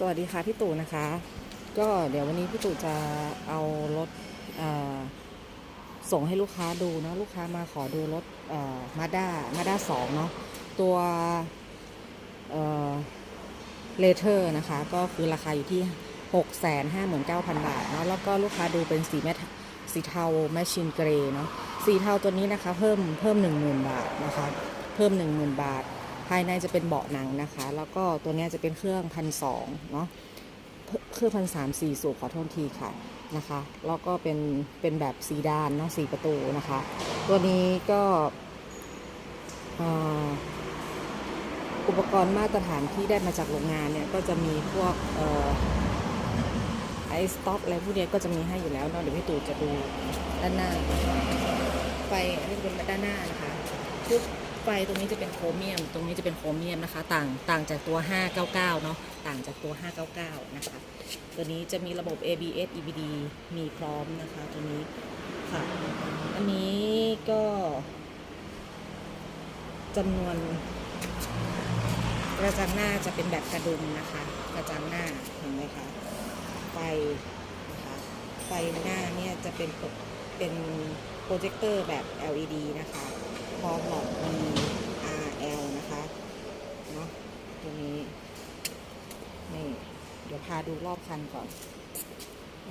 สวัสดีค่ะพี่ตู่นะคะ ก็เดี๋ยววันนี้พี่ตู่จะเอารถส่งให้ลูกค้าดูนะลูกค้ามาขอดูรถมาด้ามาด้าสองเนาะตัวเลเทอร์นะคะ ก็คือราคาอยู่ที่ 6 5 9 0 0 0 บาทเนาะแล้วก็ลูกค้าดูเป็นสีแมทสีเทาแมชชีนเกรย์เนาะสีเทาตัวนี้นะคะ เพิ่มเพิ่ม 10,000 บาทนะคะ เพิ่ม 10,000 บาท ภายในจะเป็นเบาะหนังนะคะ แล้วก็ตัวนี้จะเป็นเครื่องพันสองเนาะเครื่องพันสามสี่สูบขอโทษทีค่ะนะคะแล้วก็เป็นเป็นแบบสีดานเนาะสีประตูนะคะ ตัวนี้ก็อ,อุปกรณ์มาตรฐานที่ได้มาจากโรงงานเนี่ยก็จะมีพวกไอสต็อปอะไรพวกเนี้ยก็จะมีให้อยู่แล้วเนาะเดี๋ยวพี่ตู่จะดูด้านหน้า ไฟอันนี้เป็นด้านหน้านะคะทุก ไฟตรงนี้จะเป็นโครเมียม ตรงนี้จะเป็นโครเมียมนะคะ ต่างต่างจากตัว 599 เนาะต่างจากตัว 599 นะคะ ตัวนี้จะมีระบบ ABS EBD มีพร้อมนะคะ ตัวนี้ค่ะ อันนี้ก็จำนวนกระจังหน้าจะเป็นแบบกระดุมนะคะ กระจังหน้าเห็นไหมคะไฟนะคะไฟหน้าเนี่ยจะเป็นโปรเป็นโปรเจคเตอร์แบบ LED นะคะ พร้อมหลอด RL นะคะเนาะตัวนี้นี่เดี๋ยวพาดูรอบคันก่อนอ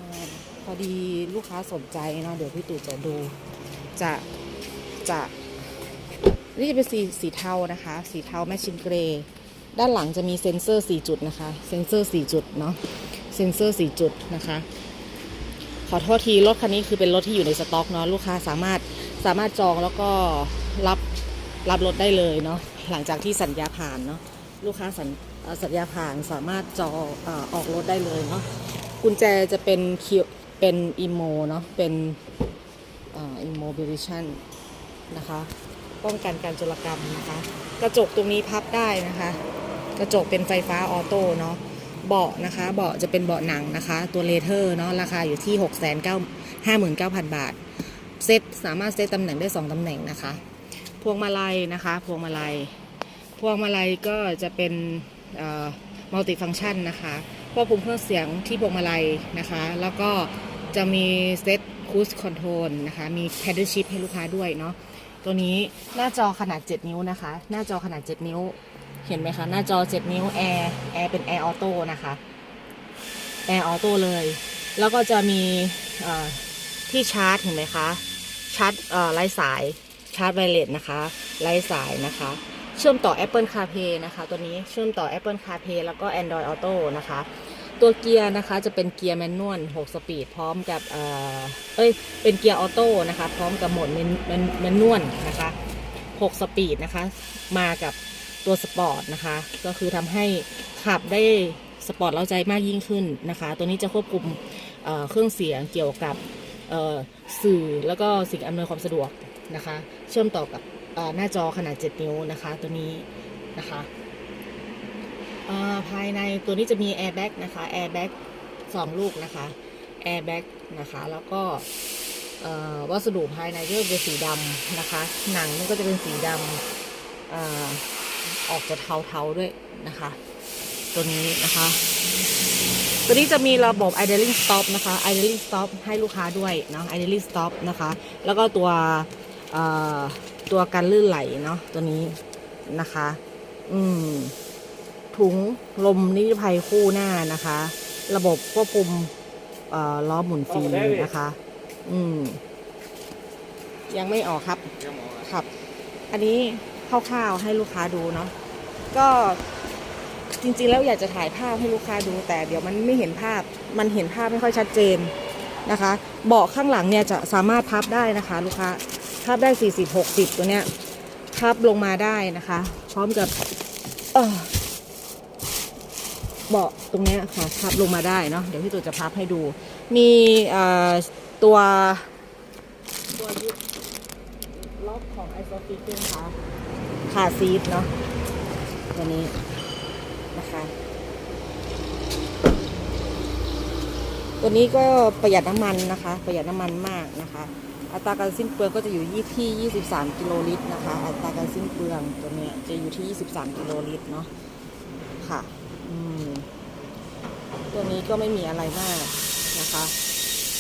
พอดีลูกค้าสนใจเนาะเดี๋ยวพี่ตู่จะดูจะจะนี่จะเป็นสีสีเทานะคะ สีเทาแมชชินเกรย์ด้านหลังจะมีเซ็นเซอร์ 4 จุดนะคะ เซ็นเซอร์ 4 จุดเนาะเซ็นเซอร์ 4 จุดนะคะ ขอโทษทีรถคันนี้คือเป็นรถที่อยู่ในสต็อกเนาะลูกค้าสามารถสามารถจองแล้วก็ รับรับรถได้เลยเนาะหลังจากที่สัญญาผ่านเนาะลูกค้าสัญสัญญาผ่านสามารถจอออกรถได้เลยเนาะกุญแจจะเป็นคิวเป็นอิโมเนาะเป็นอิโมบิลิชันนะคะป้องกันการจรกรรมนะคะ กระจกตรงนี้พับได้นะคะ กระจกเป็นไฟฟ้าออโต้เนาะเบาะนะคะเบาะจะเป็นเบาะหนังนะคะ ตัวเลเทอร์เนาะราคาอยู่ที่ 6 9 5 9 0 0 0 บาท เซตสามารถเซตตำแหน่งได้ 2 ตำแหน่งนะคะ พวงมาลัยนะคะ พวงมาลัย พวงมาลัยก็จะเป็นมัลติฟัง c t ชันนะคะควบคุมเครื่องเสียงที่พวงมาลัยนะคะ แล้วก็จะมีเซตคูสคอนโทรลนะคะ มีแพดเดิลชิพให้ลูกค้าด้วยเนาะ ตัวนี้หน้าจอขนาด 7 นิ้วนะคะ หน้าจอขนาด 7 นิ้ว เห็นไหมคะ หน้าจอ 7 นิ้วแอร์แอร์เป็นแอร์ออโต้นะคะ แอร์ออโต้เลย แล้วก็จะมีที่ชาร์จเห็นไหมคะ ชาร์จไร้สาย ชาร์จไวเลสนะคะไร้สายนะคะ เชื่อมต่อ Apple CarPlay นะคะ ตัวนี้เชื่อมต่อ Apple CarPlay แล้วก็ Android Auto นะคะ ตัวเกียร์นะคะจะเป็นเกียร์แมนนวล 6 สปีด พร้อมกับเออเอ้ยเป็นเกียร์ออโต้นะคะ พร้อมกับโหมดแมนแมนแมนนวลนะคะ 6 สปีดนะคะ มากับตัวสปอร์ตนะคะ ก็คือทำให้ขับได้สปอร์ตเร้าใจมากยิ่งขึ้นนะคะ ตัวนี้จะควบคุมเเครื่องเสียงเกี่ยวกับสื่อแล้วก็สิ่งอำนวยความสะดวกนะคะ เชื่อมต่อกับหน้าจอขนาด 7 นิ้วนะคะ ตัวนี้นะคะภายในตัวนี้จะมีแอร์แบ็กนะคะแอร์แบ็กสองลูกนะคะแอร์แบ็กนะคะแล้วก็วัสดุภายในก็จะเป็นสีดำนะคะ หนังมันก็จะเป็นสีดำอออกจะเทาๆด้วยนะคะ ตัวนี้นะคะ ตัวนี้จะมีระบบ idling stop นะคะ idling stop ให้ลูกค้าด้วยเนาะ idling stop นะคะ แล้วก็ตัว ตัวการลื่นไหลเนาะตัวนี้นะคะ อืม ถุงลมนิรภัยคู่หน้านะคะ ระบบควบคุมล้อหมุนฟรีนะคะ อืม ยังไม่ออกครับ ครับ อันนี้คร่าวๆให้ลูกค้าดูเนาะ ก็จริงๆแล้วอยากจะถ่ายภาพให้ลูกค้าดู แต่เดี๋ยวมันไม่เห็นภาพ มันเห็นภาพไม่ค่อยชัดเจนนะคะ เบาะข้างหลังเนี่ยจะสามารถพับได้นะคะ ลูกค้า พับได้ 40 60 ตัวเนี้ยพับลงมาได้นะคะ พร้อมกับเบาะตรงเนี้ยค่ะพับลงมาได้เนาะเดี๋ยวพี่ตัวจะพับให้ดู มีตัวตัวยึดล็อกของไอโซฟิกด้วยนะคะขาซีทเนาะตัวนี้นะคะตัวนี้ก็ประหยัดน้ำมันนะคะ ประหยัดน้ำมันมากนะคะ อัตราการสิ้นเปลืองก็จะอยู่ที่ 23 กิโลลิตรนะคะ อัตราการสิ้นเปลืองตัวนี้จะอยู่ที่ 23 กิโลลิตรเนาะ ค่ะ อืม ตัวนี้ก็ไม่มีอะไรมากนะคะ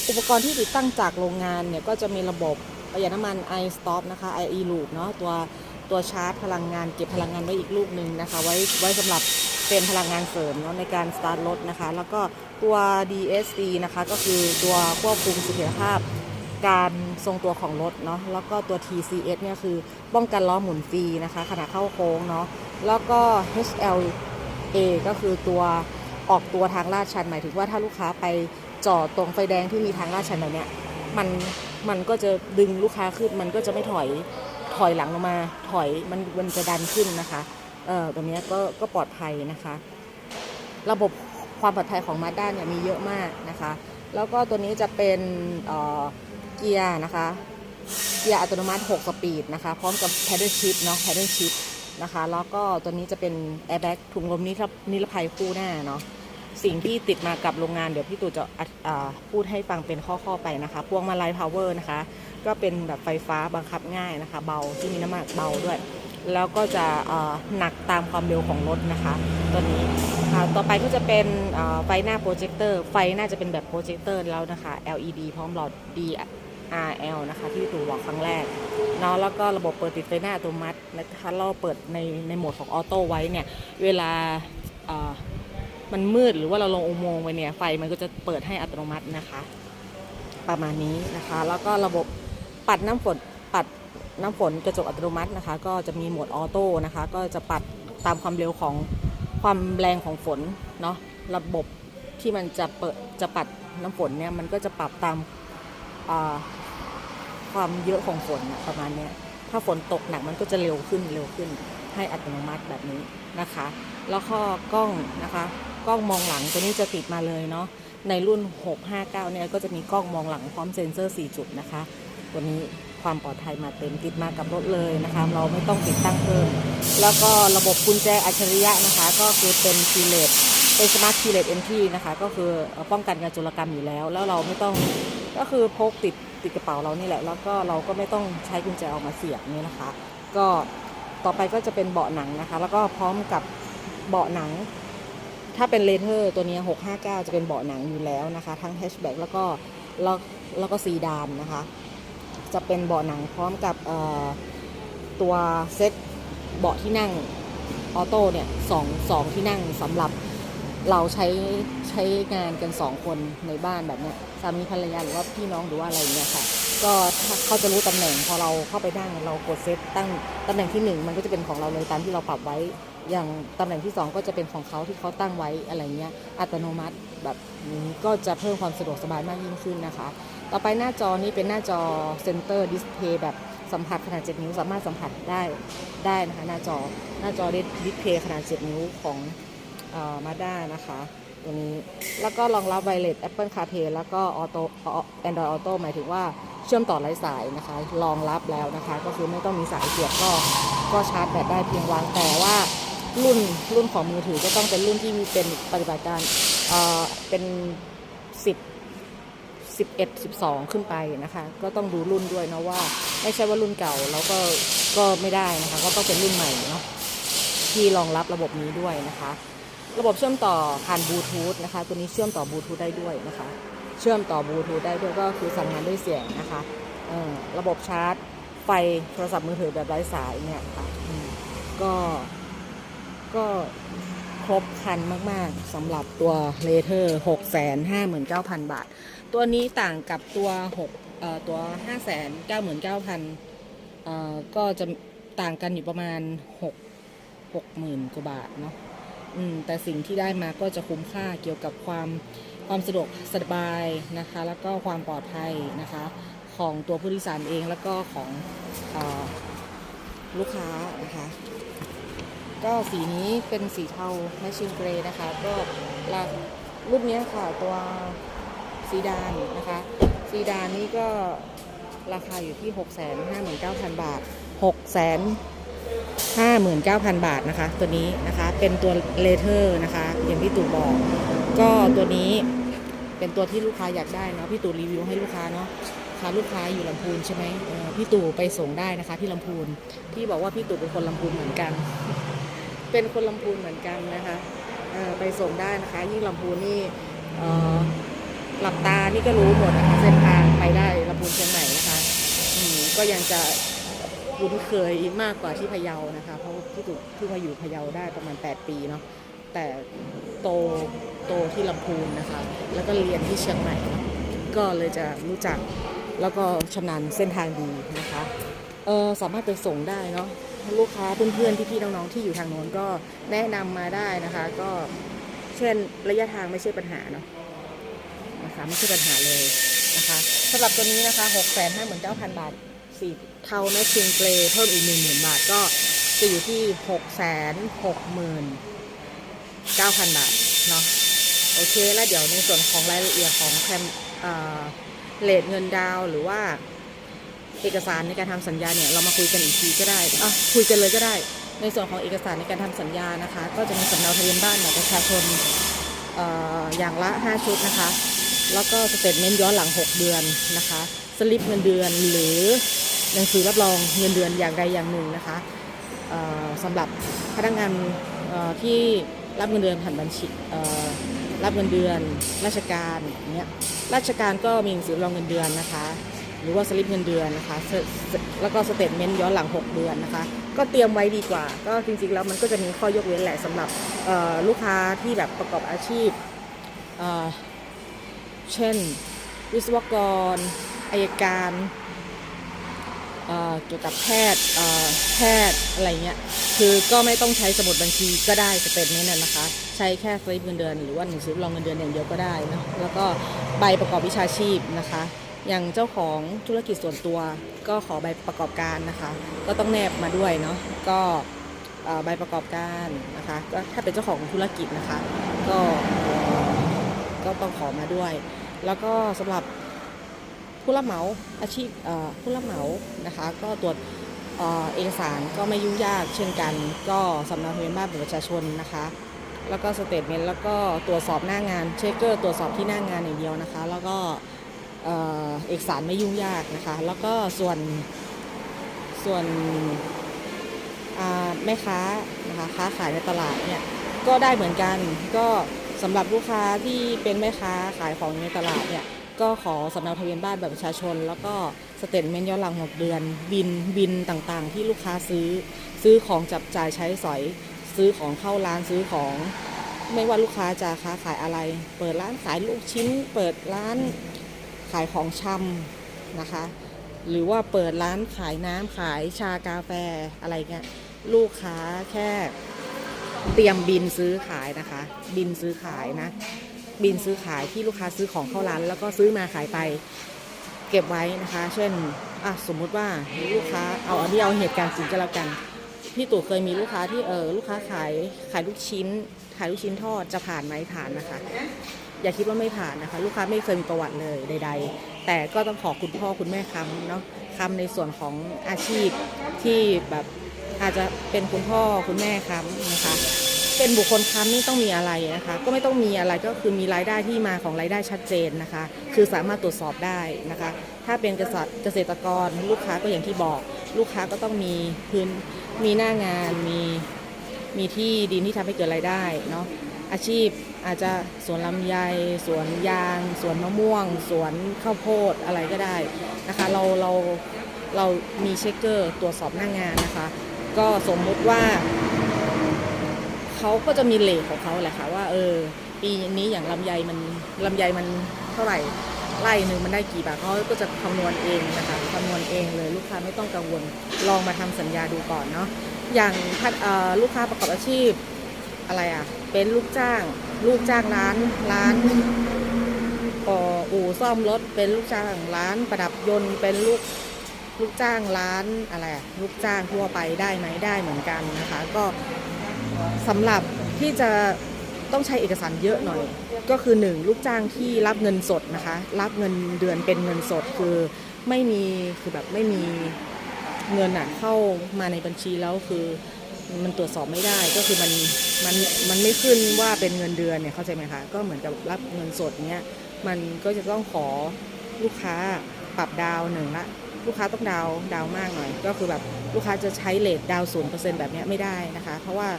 อุปกรณ์ที่ติดตั้งจากโรงงานเนี่ยก็จะมีระบบประหยัดน้ำมัน i stop นะคะ i e loop เนาะตัวตัวชาร์จพลังงานเก็บพลังงานไว้อีกลูกหนึ่งนะคะ ไว้ไว้สำหรับเป็นพลังงานเสริมเนาะในการสตาร์ทรถนะคะ แล้วก็ตัว DSD นะคะ ก็คือตัวควบคุมเสถียรภาพ การทรงตัวของรถเนาะแล้วก็ตัว TCS เนี่ยคือป้องกันล้อหมุนฟรีนะคะขณะเข้าโค้งเนาะแล้วก็ HLA ก็คือตัวออกตัวทางลาดชันหมายถึงว่าถ้าลูกค้าไปจอดตรงไฟแดงที่มีทางลาดชันแบบเนี้ยมันมันก็จะดึงลูกค้าขึ้นมันก็จะไม่ถอยถอยหลังลงมาถอยมันมันจะดันขึ้นนะคะเอ่อตัวเนี้ก็ก็ปลอดภัยนะคะ ระบบความปลอดภัยของมาด้าเนี่ยมีเยอะมากนะคะ แล้วก็ตัวนี้จะเป็นเอ่อ กียร์นะคะ เกียร์อัตโนมัติ 6 สปีดนะคะ พร้อมกับ paddle shift เนาะ paddle shift นะคะ แล้วก็ตัวนี้จะเป็น airbag ถุงลมนิรนิรภัยคู่หน้าเนาะ สิ่งที่ติดมากับโรงงานเดี๋ยวพี่ตู่จะพูดให้ฟังเป็นข้อๆไปนะคะ พวงมาลัย power นะคะ ก็เป็นแบบไฟฟ้าบังคับง่ายนะคะ เบาที่มีน้ำหนักเบาด้วย แล้วก็จะหนักตามความเร็วของรถนะคะ ตัวนี้อ่าต่อไปก็จะเป็นไฟหน้าโปรเจคเตอร์ ไฟน่าจะเป็นแบบโปรเจคเตอร์แล้วนะคะ LED พร้อมหลอด RL นะคะที่ตูบอกครั้งแรกเนาะแล้วก็ระบบเปิดปิดไฟหน้าอัตโนมัตินะคะเราเปิดในในโหมดของออโต้ไว้เนี่ยเวลามันมืดหรือว่าเราลงอุโมงค์ไปเนี่ยไฟมันก็จะเปิดให้อัตโนมัตินะคะ ประมาณนี้นะคะ แล้วก็ระบบปัดน้ำฝนปัดน้ำฝนกระจกอัตโนมัตินะคะ ก็จะมีโหมดออโต้นะคะ ก็จะปัดตามความเร็วของความแรงของฝนเนาะระบบที่มันจะเปิดจะปัดน้ำฝนเนี่ยมันก็จะปรับตาม ความเยอะของฝนประมาณนี้ถ้าฝนตกหนักมันก็จะเร็วขึ้นเร็วขึ้น ให้อัตโนมัติแบบนี้นะคะ แล้วก็กล้องนะคะ กล้องมองหลังตัวนี้จะติดมาเลยเนาะในรุ่น 659 เนี่ยก็จะมีกล้องมองหลังพร้อมเซ็นเซอร์ 4 จุดนะคะ ตัวนี้ความปลอดภัยมาเต็มติดมากับรถเลยนะคะ เราไม่ต้องติดตั้งเพิ่ม แล้วก็ระบบกุญแจอัจฉริยะนะคะ ก็คือเป็นคีเลตเป็นสมาร์ทคีเลตเอนทีนะคะ ก็คือป้องกันการโจรกรรมอยู่แล้ว แล้วเราไม่ต้องก็คือพกติด ติดกระเป๋าเรานี่แหละ แล้วก็เราก็ไม่ต้องใช้กุญแจออกมาเสียบนี่นะคะ ก็ต่อไปก็จะเป็นเบาะหนังนะคะ แล้วก็พร้อมกับเบาะหนัง ถ้าเป็นเลเทอร์ตัวนี้ 659 จะเป็นเบาะหนังอยู่แล้วนะคะ ทั้งแฮชแบ็กแล้วก็แล้วแล้วก็ซีดานนะคะ จะเป็นเบาะหนังพร้อมกับตัวเซ็ตเบาะที่นั่งออโต้เนี่ยสองสองที่นั่งสำหรับ เราใช้ใช้งานกัน2คนในบ้านแบบเนี้ยสามีภรรยาหรือว่าพี่น้องหรือว่าอะไรอย่างเงี้ยค่ะ ก็เขาจะรู้ตำแหน่งพอเราเข้าไปนั่งเรากดเซตตั้งตำแหน่งที่หนึ่งมันก็จะเป็นของเราเลยตามที่เราปรับไว้ อย่างตำแหน่งที่2ก็จะเป็นของเขาที่เขาตั้งไว้อะไรเงี้ยอัตโนมัติแบบนี้ก็จะเพิ่มความสะดวกสบายมากยิ่งขึ้นนะคะ ต่อไปหน้าจอนี้เป็นหน้าจอเซนเตอร์ดิสเพย์แบบสัมผัสขนาด 7 นิ้วสามารถสัมผัสได้ได้นะคะหน้าจอหน้าจอดิสเพย์ขนาด 7 นิ้วของ มาด้านะคะตัวนี้ แล้วก็รองรับไวเลส Apple CarPlay แล้วก็ออโต้ Android Auto หมายถึงว่าเชื่อมต่อไร้สายนะคะรองรับแล้วนะคะ ก็คือไม่ต้องมีสายเสียบก็ก็ชาร์จแบตได้เพียงวางแต่ว่ารุ่นรุ่นของมือถือก็ต้องเป็นรุ่นที่มีเป็นปฏิบัติการเอ่อเป็น 10 11 12 ขึ้นไปนะคะ ก็ต้องดูรุ่นด้วยนะว่า ไม่ใช่ว่ารุ่นเก่าแล้วก็ก็ไม่ได้นะคะ ก็ต้องเป็นรุ่นใหม่เนาะที่รองรับระบบนี้ด้วยนะคะ ระบบเชื่อมต่อผ่านบลูทูธนะคะ ตัวนี้เชื่อมต่อบลูทูธได้ด้วยนะคะ เชื่อมต่อบลูทูธได้ด้วยก็คือสั่งงานด้วยเสียงนะคะระบบชาร์จ ไฟโทรศัพท์มือถือแบบไร้สายเนี่ยค่ะก็ก็ครบครันมาก ๆสำหรับตัวเลเทอร์659,000บาท ตัวนี้ต่างกับตัว6เอ่อตัว599,000เอ่อก็จะต่างกันอยู่ประมาณ6 60,000กว่าบาทเนาะ อืมแต่สิ่งที่ได้มาก็จะคุ้มค่าเกี่ยวกับความความสะดวกสบายนะคะ แล้วก็ความปลอดภัยนะคะ ของตัวผู้โดยสารเองแล้วก็ของอลูกค้านะคะ ก็สีนี้เป็นสีเทาแมชชีนเกรย์นะคะ ก็รารุ่นนี้ค่ะตัวซีดานนะคะ ซีดานนี่ก็ราคาอยู่ที่ 659,000 บาท 59,000 บาทนะคะ ตัวนี้นะคะเป็นตัวเลเทอร์นะคะ อย่างที่ตู่บอก ก็ตัวนี้เป็นตัวที่ลูกค้าอยากได้เนาะพี่ตู่รีวิวให้ลูกค้าเนาะค่ะลูกค้าอยู่ลำพูนใช่ไหมพี่ตู่ไปส่งได้นะคะ ที่ลำพูนที่บอกว่าพี่ตู่เป็นคนลำพูนเหมือนกัน เป็นคนลำพูนเหมือนกันนะคะไปส่งได้นะคะ ยิ่งลำพูนนี่หลับตานี่ก็รู้หมดนะคะเส้นทางไปได้ลำพูนเชียงใหม่นะคะก็ยังจะ คุ้นเคยมากกว่าที่พะเยานะคะ เพราะพี่ตุกเพิ่งมาอยู่พะเยาได้ประมาณ 8 ปีเนาะแต่โตโตที่ลำพูนนะคะ แล้วก็เรียนที่เชียงใหม่เนาะก็เลยจะรู้จักแล้วก็ชำนาญเส้นทางดีนะคะเออสามารถไปส่งได้เนาะลูกค้าเพื่อนๆพี่ๆน้องๆที่อยู่ทางโน้นก็แนะนำมาได้นะคะ ก็เช่นระยะทางไม่ใช่ปัญหาเนาะนะคะไม่ใช่ปัญหาเลยนะคะสำหรับตัวนี้นะคะ6 5 9 0 0 0 บาท สีเท่าแมชชิงเกรเพิ่มอีก 1 0,000 บาทก็จะอยู่ที่ 6 6 9 0 0 0 บาทเนาะโอเค แล้วเดี๋ยวในส่วนของรายละเอียดของแคมเอ่อเลทเงินดาวหรือว่าเอกสารในการทำสัญญาเนี่ยเรามาคุยกันอีกทีก็ได้อะคุยกันเลยก็ได้ ในส่วนของเอกสารในการทำสัญญานะคะ ก็จะมีสำเนาทะเบียนบ้านบัตรประชาชนเอ่ออย่างละ 5 ชุดนะคะ แล้วก็สเตทเมนต์ย้อนหลัง 6 เดือนนะคะ สลิปเงินเดือนหรือ หนังสือรับรองเงินเดือนอย่างใดอย่างหนึ่งนะคะสำหรับพนักงานที่รับเงินเดือนผ่านบัญชีรับเงินเดือนราชการเนี้ยราชการก็มีหนังสือรับรองเงินเดือนนะคะ หรือว่าสลิปเงินเดือนนะคะแล้วก็สเตทเมนต์ย้อนหลัง 6 เดือนนะคะ ก็เตรียมไว้ดีกว่า ก็จริงๆแล้วมันก็จะมีข้อยกเว้นแหละสำหรับลูกค้าที่แบบประกอบอาชีพเช่น วิศวกรอายการ เกี่ยวกับแพทย์แพทย์อะไรเงี้ยคือก็ไม่ต้องใช้สมุดบัญชีก็ได้สเตทเมนต์นะคะ ใช้แค่สลิปเงินเดือนหรือว่าหนังสือรับรองเงินเดือนอย่างเดียวก็ได้นะแล้วก็ใบประกอบวิชาชีพนะคะ อย่างเจ้าของธุรกิจส่วนตัวก็ขอใบประกอบการนะคะ ก็ต้องแนบมาด้วยเนาะก็ใบประกอบการนะคะก็ถ้าเป็นเจ้าของธุรกิจนะคะ ก็ก็ต้องขอมาด้วย แล้วก็สำหรับ ผู้รับเหมาอาชีพเอ่อผู้รับเหมานะคะ ก็ตรวจเอกสารก็ไม่ยุ่งยากเช่นกัน ก็สำเนาทะเบียนบ้านประชาชนนะคะ แล้วก็สเตทเมนต์แล้วก็ตรวจสอบหน้างานเช็คเกอร์ตรวจสอบที่หน้างานอย่างเดียวนะคะ แล้วก็เอกสารไม่ยุ่งยากนะคะ แล้วก็ส่วนส่วนแม่ค้านะคะค้าขายในตลาดเนี่ยก็ได้เหมือนกันก็สำหรับลูกค้าที่เป็นแม่ค้าขายของในตลาดเนี่ย ก็ขอสำเนาทะเบียนบ้านแบบประชาชน แล้วก็สเตทเมนต์ย้อนหลัง 6 เดือน บินบินต่างๆ ที่ลูกค้าซื้อ ซื้อของจับจ่ายใช้สอย ซื้อของเข้าร้านซื้อของ ไม่ว่าลูกค้าจะค้าขายอะไร เปิดร้านขายลูกชิ้น เปิดร้านขายของชำนะคะ หรือว่าเปิดร้านขายน้ำขายชากาแฟอะไรเงี้ยลูกค้าแค่เตรียมบินซื้อขายนะคะ บินซื้อขายนะ บินซื้อขายที่ลูกค้าซื้อของเข้าร้าน แล้วก็ซื้อมาขายไปเก็บไว้นะคะ เช่นอะสมมุติว่าลูกค้าเอาอันนี้เอาเหตุการณ์จริงก็แล้วกันพี่ตู่เคยมีลูกค้าที่เออลูกค้าขายขายลูกชิ้น ขายลูกชิ้นทอดจะผ่านไหมผ่านนะคะ อย่าคิดว่าไม่ผ่านนะคะ ลูกค้าไม่เคยมีประวัติเลยใด ๆ แต่ก็ต้องขอคุณพ่อคุณแม่คำเนาะคำในส่วนของอาชีพที่แบบอาจจะเป็นคุณพ่อคุณแม่คำนะคะ เป็นบุคคลค้ำนี่ต้องมีอะไรนะคะ ก็ไม่ต้องมีอะไรก็คือมีรายได้ที่มาของรายได้ชัดเจนนะคะ คือสามารถตรวจสอบได้นะคะ ถ้าเป็นเกษตรกรลูกค้าก็อย่างที่บอก ลูกค้าก็ต้องมีพื้นมีหน้างานมีมีที่ดินที่ทำให้เกิดรายได้เนาะอาชีพอาจจะสวนลำไยสวนยางสวนมะม่วงสวนข้าวโพดอะไรก็ได้นะคะ เราเราเรามีเช็คเกอร์ตรวจสอบหน้างานนะคะ ก็สมมุติว่า เขาก็จะมีเลทของเขาแหละค่ะว่า เออ ปีนี้อย่างลำไยมันลำไยมันเท่าไหร่ไร่หนึ่งมันได้กี่บาทเขาก็จะคำนวณเองนะคะคำนวณเองเลยลูกค้าไม่ต้องกังวลลองมาทำสัญญาดูก่อนเนาะอย่างลูกค้าประกอบอาชีพอะไรอะ เป็นลูกจ้าง ลูกจ้างร้านร้านอ่ออู่ซ่อมรถเป็นลูกจ้างร้านประดับยนต์เป็นลูกลูกจ้างร้านอะไรลูกจ้างทั่วไปได้ไหมได้เหมือนกันนะคะ ก็ สำหรับที่จะต้องใช้เอกสารเยอะหน่อย ก็คือ 1 ลูกจ้างที่รับเงินสดนะคะ รับเงินเดือนเป็นเงินสดคือไม่มีคือแบบไม่มีเงินอะเข้ามาในบัญชีแล้วคือมันตรวจสอบไม่ได้ก็คือมันมันมันไม่ขึ้นว่าเป็นเงินเดือนเนี่ยเข้าใจไหมคะก็เหมือนกับรับเงินสดเนี้ยมันก็จะต้องขอลูกค้าปรับดาวหนึ่งละลูกค้าต้องดาวดาวมากหน่อย ก็คือแบบลูกค้าจะใช้เลทดาวศูนย์เปอร์เซ็นต์แบบนี้ไม่ได้นะคะ เพราะว่า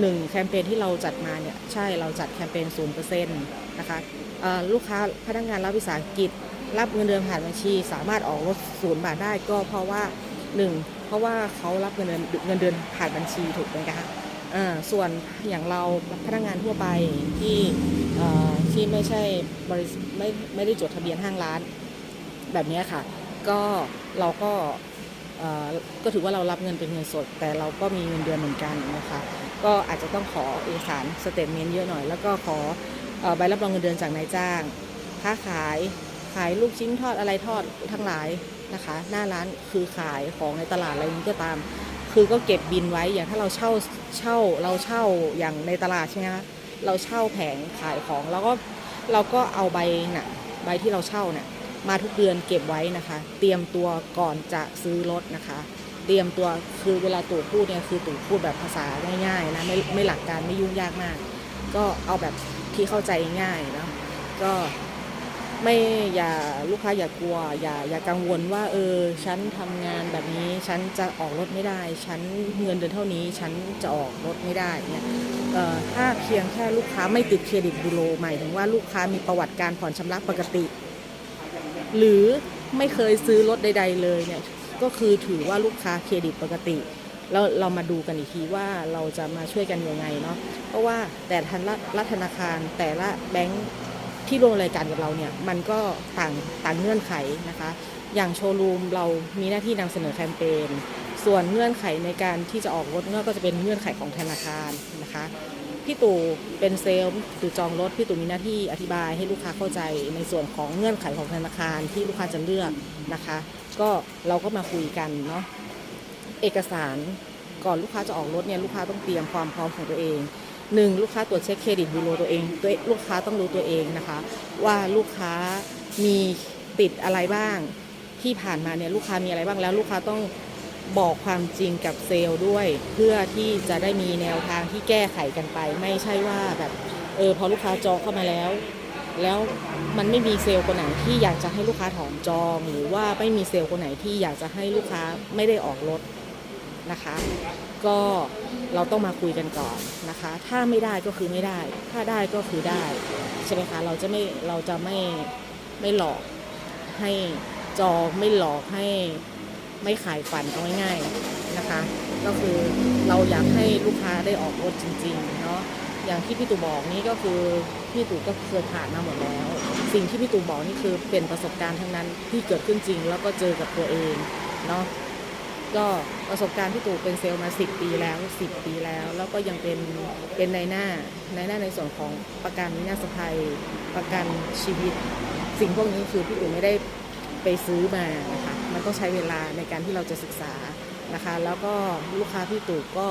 หนึ่งแคมเปญที่เราจัดมาเนี่ยใช่เราจัดแคมเปญศูนย์เปอร์เซ็นต์นะคะลูกค้าพนักงานรับวิสาหกิจ รับเงินเดือนผ่านบัญชี สามารถออกรถศูนย์บาทได้ก็เพราะว่าหนึ่งเพราะว่าเขารับเงินเดือนเงินเดือนผ่านบัญชีถูกไหมคะส่วนอย่างเราพนักงานทั่วไปที่ที่ไม่ใช่บริษัทไม่ไม่ได้จดทะเบียนห้างร้าน แบบนี้ค่ะ ก็เราก็ก็ถือว่าเรารับเงินเป็นเงินสด แต่เราก็มีเงินเดือนเหมือนกันนะคะ ก็อาจจะต้องขอเอกสารสเตทเมนต์เยอะหน่อย แล้วก็ขอใบรับรองเงินเดือนจากนายจ้าง ค้าขายขายลูกชิ้นทอดอะไรทอดทั้งหลายนะคะ หน้าร้านคือขายของในตลาดอะไรนี้ก็ตาม คือก็เก็บบินไว้อย่างถ้าเราเช่าเช่าเราเช่าอย่างในตลาดใช่ไหมคะเราเช่าแผงขายของแล้วก็เราก็เอาใบน่ะใบที่เราเช่าเนี่ยมาทุกเดือนเก็บไว้นะคะ เตรียมตัวก่อนจะซื้อรถนะคะ เตรียมตัวคือเวลาตู่พูดเนี่ยคือตู่พูดแบบภาษาง่ายๆนะไม่ไม่หลักการไม่ยุ่งยากมาก ก็เอาแบบที่เข้าใจง่ายนะก็ไม่อย่าลูกค้าอย่ากลัว อย่าอย่ากังวลว่าเออฉันทำงานแบบนี้ฉันจะออกรถไม่ได้ ฉันเงินเดือนเท่านี้ฉันจะออกรถไม่ได้เนี่ยถ้าเพียงแค่ลูกค้าไม่ติดเครดิตบูโรหมายถึงว่าลูกค้ามีประวัติการผ่อนชำระปกติ หรือไม่เคยซื้อรถใด ๆ เลยเนี่ย ก็คือถือว่าลูกค้าเครดิตปกติ แล้วเรามาดูกันอีกทีว่าเราจะมาช่วยกันยังไงเนาะเพราะว่าแต่ทันละละธนาคารแต่ละแบงค์ที่ร่วมรายการกับเราเนี่ยมันก็ต่างต่างเงื่อนไขนะคะ อย่างโชว์รูมเรามีหน้าที่นำเสนอแคมเปญส่วนเงื่อนไขในการที่จะออกรถก็จะเป็นเงื่อนไขของธนาคารนะคะพี่ตู่เป็นเซลล์ตู่จองรถพี่ตู่มีหน้าที่อธิบายให้ลูกค้าเข้าใจในส่วนของเงื่อนไขของธนาคารที่ลูกค้าจะเลือกนะคะ ก็เราก็มาคุยกันเนาะเอกสารก่อนลูกค้าจะออกรถเนี่ยลูกค้าต้องเตรียมความพร้อมของตัวเองหนึ่งลูกค้าตรวจเช็คเครดิตบูโรตัวเองตัวลูกค้าต้องรู้ตัวเองนะคะ ว่าลูกค้ามีติดอะไรบ้างที่ผ่านมาเนี่ยลูกค้ามีอะไรบ้างแล้ว ลูกค้าต้องบอกความจริงกับเซลล์ด้วย เพื่อที่จะได้มีแนวทางที่แก้ไขกันไป ไม่ใช่ว่าแบบเออพอลูกค้าจองเข้ามาแล้ว แล้วมันไม่มีเซลล์คนไหนที่อยากจะให้ลูกค้าถอนจอง หรือว่าไม่มีเซลล์คนไหนที่อยากจะให้ลูกค้าไม่ได้ออกรถนะคะ ก็เราต้องมาคุยกันก่อนนะคะ ถ้าไม่ได้ก็คือไม่ได้ ถ้าได้ก็คือได้ใช่ไหมคะเราจะไม่เราจะไม่ไม่หลอกให้จองไม่หลอกให้ไม่ขายฝันเอาง่ายๆนะคะ ก็คือเราอยากให้ลูกค้าได้ออกรถจริงๆเนาะ อย่างที่พี่ตู่บอกนี่ก็คือพี่ตู่ก็เคยผ่านมาหมดแล้ว สิ่งที่พี่ตู่บอกนี่คือเป็นประสบการณ์ทั้งนั้นที่เกิดขึ้นจริง แล้วก็เจอกับตัวเองเนาะก็ประสบการณ์ที่ตู่เป็นเซลล์มา 10 ปีแล้ว 10 ปีแล้ว แล้วก็ยังเป็นเป็นในหน้าในหน้าในส่วนของประกันวินาศภัยประกันชีวิต สิ่งพวกนี้คือพี่ตู่ไม่ได้ไปซื้อมานะคะมันต้องใช้เวลาในการที่เราจะศึกษานะคะ แล้วก็ลูกค้าพี่ตู่ก็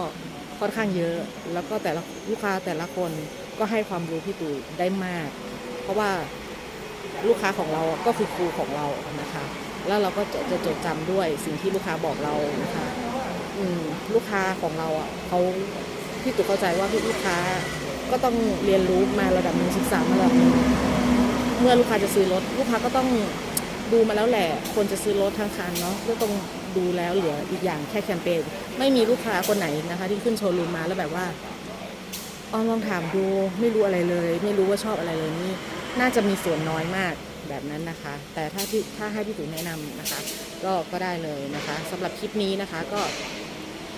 ค่อนข้างเยอะ แล้วก็แต่ละลูกค้าแต่ละคนก็ให้ความรู้พี่ตู่ได้มาก เพราะว่าลูกค้าของเราก็คือครูของเรานะคะ แล้วเราก็จะจะจดจำด้วยสิ่งที่ลูกค้าบอกเรานะคะอืมลูกค้าของเราอะเขาพี่ตู่เข้าใจว่าที่ลูกค้าก็ต้องเรียนรู้มาระดับหนึ่งศึกษามาระดับหนึ่งเมื่อลูกค้าจะซื้อรถ ลูกค้าก็ต้องดูมาแล้วแหละ คนจะซื้อรถทางคันเนาะก็ต้อง ดูแล้วเหลืออีกอย่างแค่แคมเปญไม่มีลูกค้าคนไหนนะคะ ที่ขึ้นโชว์รูมมาแล้วแบบว่าออลองถามดูไม่รู้อะไรเลย ไม่รู้ว่าชอบอะไรเลยนี่น่าจะมีส่วนน้อยมากแบบนั้นนะคะ แต่ถ้าที่ถ้าให้พี่ตู่แนะนำนะคะ ก็ก็ได้เลยนะคะสำหรับคลิปนี้นะคะก็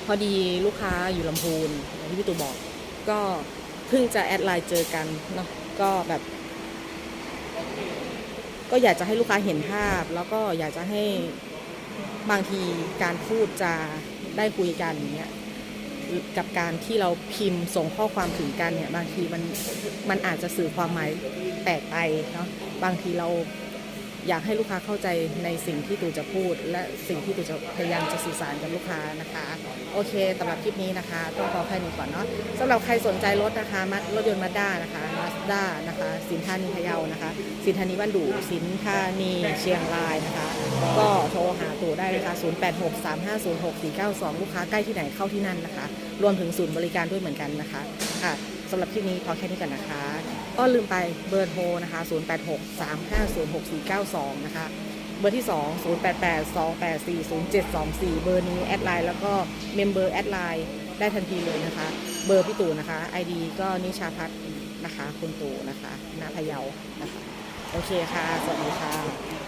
พอดีลูกค้าอยู่ลำพูนอย่างที่พี่ตู่บอกก็เพิ่งจะแอดไลน์เจอกันเนาะก็แบบ ก็อยากจะให้ลูกค้าเห็นภาพ แล้วก็อยากจะให้ บางทีการพูดจะได้คุยกันอย่างเงี้ยกับการที่เราพิมพ์ส่งข้อความถึงกันเนี่ยบางทีมันมันอาจจะสื่อความหมายแตกไปเนาะบางทีเรา อยากให้ลูกค้าเข้าใจในสิ่งที่ตูจะพูด และสิ่งที่ตูจะพยายามจะสื่อสารกับลูกค้านะคะ โอเคสำหรับคลิปนี้นะคะ ต้องขอแค่นี้ก่อนเนาะสำหรับใครสนใจรถนะคะมารถยนต์มาด้านะคะมาด้านะคะ สินธานีพะเยานะคะ สินธานีบ้านดูสินธานีเชียงรายนะคะ ก็โทรหาตูได้เลยค่ะ0863506492 ลูกค้าใกล้ที่ไหนเข้าที่นั่นนะคะ รวมถึงศูนย์บริการด้วยเหมือนกันนะคะค่ะสำหรับคลิปนี้พอแค่นี้ก่อนนะคะ ก็ลืมไปเบอร์โทรนะคะ 0863506492 นะคะ เบอร์ที่ 2 0882840724 เบอร์นี้แอดไลน์แล้วก็เมมเบอร์แอดไลน์ได้ทันทีเลยนะคะ เบอร์พี่ตู่นะคะ ID ก็นิชาพัฒน์นะคะ คุณตู่นะคะนาพะเยานะคะ โอเคค่ะ สวัสดีค่ะ